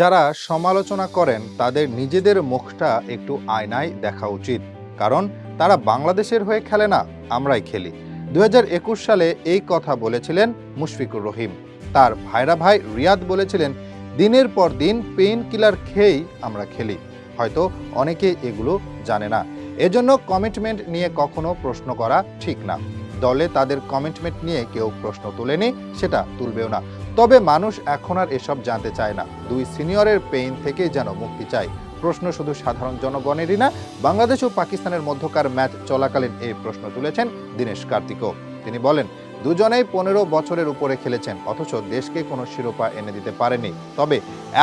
যারা সমালোচনা করেন, তাদের নিজেদের মুখটা একটু আয়নায় দেখা উচিত। কারণ তারা বাংলাদেশের হয়ে খেলে না, আমরাই খেলি। দুই হাজার একুশ সালে এই কথা বলেছিলেন মুশফিকুর রহিম। তার ভাইরা ভাই রিয়াদ বলেছিলেন, দিনের পর দিন পেইন কিলার খেয়েই আমরা খেলি। হয়তো অনেকে এগুলো জানে না। এজন্য কমিটমেন্ট নিয়ে কখনো প্রশ্ন করা ঠিক না। দলে তাদের কমিটমেন্ট নিয়ে কেউ প্রশ্ন তোলেনি, সেটা তুলবেও না। তবে মানুষ এখন আর এসব জানতে চায় না। দুই সিনিয়রের পেইন থেকে যেন মুক্তি চায়। প্রশ্ন শুধু সাধারণ জনগণেরই না, বাংলাদেশ ও পাকিস্তানের মধ্যকার ম্যাচ চলাকালীন এই প্রশ্ন তুলেছেন দীনেশ কার্তিকও। তিনি বলেন, দুজনেই পনেরো বছরের উপরে খেলেছেন, অথচ দেশকে কোনো শিরোপা এনে দিতে পারেনি। তবে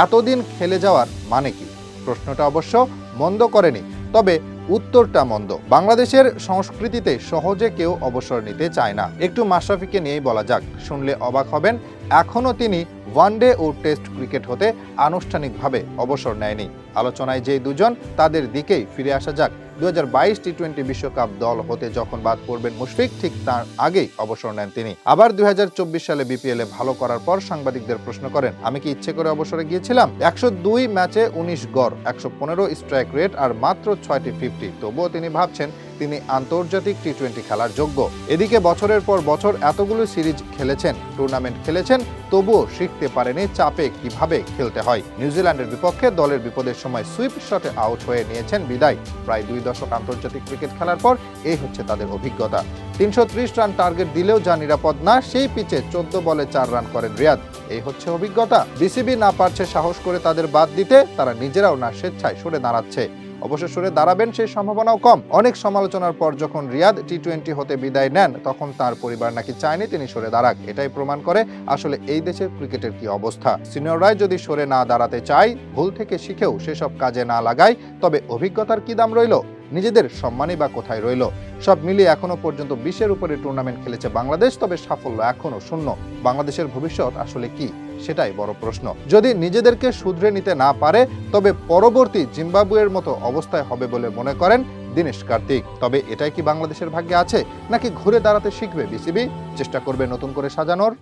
এতদিন খেলে যাওয়ার মানে কি? প্রশ্নটা অবশ্য মন্দ করেনি, তবে উত্তরটা মন্দ। বাংলাদেশের সংস্কৃতিতে সহজে কেউ অবসর নিতে চায় না। একটু মাশরাফিকে নিয়েই বলা যাক, শুনলে অবাক হবেন এখনও তিনি ওয়ানডে ও টেস্ট ক্রিকেট হতে আনুষ্ঠানিকভাবে অবসর নেয়নি। আলোচনায় যে দুজন, তাদের দিকেই ফিরে আসা যাক। দু টি টোয়েন্টি বিশ্বকাপ দল হতে যখন বাদ পড়বেন মুশফিক, ঠিক তার আগেই অবসর নেন তিনি। আবার দুই হাজার চব্বিশ সালে বিপিএল ভালো করার পর সাংবাদিকদের প্রশ্ন করেন, আমি কি ইচ্ছে করে অবসরে গিয়েছিলাম? একশো দুই ম্যাচে উনিশ গড়, একশো পনেরো স্ট্রাইক রেট আর মাত্র ছয়টি ফিফটি। তবুও তিনি ভাবছেন তিনি আন্তর্জাতিক টি টোয়েন্টি খেলার যোগ্য। এদিকে বছরের পর বছর এতগুলো সিরিজ খেলেছেন, টুর্নামেন্ট খেলেছেন, তবুও শিখতে পারেনি চাপে কীভাবে খেলতে হয়। নিউজিল্যান্ডের বিপক্ষে দলের বিপদের সময় সুইপ শটে আউট হয়ে নিয়েছেন বিদায়। প্রায় দুই দশক আন্তর্জাতিক ক্রিকেট খেলার পর এই হচ্ছে তাদের অভিজ্ঞতা। তিনশো ত্রিশ রান টার্গেট দিলেও যা নিরাপদ না, সেই পিচে চোদ্দ বলে চার রান করেন রিয়াদ। এই হচ্ছে অভিজ্ঞতা। বিসিবি না পারছে সাহস করে তাদের বাদ দিতে, তারা নিজেরাও না স্বেচ্ছায় সরে দাঁড়াচ্ছে। অবশ্য সরে দাঁড়াবেন সেই সম্ভাবনাও কম। অনেক সমালোচনার পর যখন রিয়াদ টি টোয়েন্টি হতে বিদায় নেন, তখন তার পরিবার নাকি চায়নি তিনি সরে দাঁড়াক। এটাই প্রমাণ করে আসলে এই দেশের ক্রিকেটের কি অবস্থা। সিনিয়ররাই যদি সরে না দাঁড়াতে চায়, ভুল থেকে শিখেও সেসব কাজে না লাগায়, তবে অভিজ্ঞতার কি দাম রইল? নিজেদের সম্মানই বা কোথায় রইল? সব মিলিয়ে এখনও পর্যন্ত বিশের উপরে টুর্নামেন্ট খেলেছে বাংলাদেশ, তবে সাফল্য এখনও শূন্য। বাংলাদেশের ভবিষ্যৎ আসলে কি? সেটাই বড় প্রশ্ন। যদি নিজেদেরকে শুধরে নিতে না পারে, তবে পরবর্তী জিম্বাবুয়ের মতো অবস্থায় হবে বলে মনে করেন দীনেশ কার্তিক। তবে এটাই কি বাংলাদেশের ভাগ্যে আছে, নাকি ঘুরে দাঁড়াতে শিখবে বিসিবি? চেষ্টা করবে নতুন করে সাজানোর।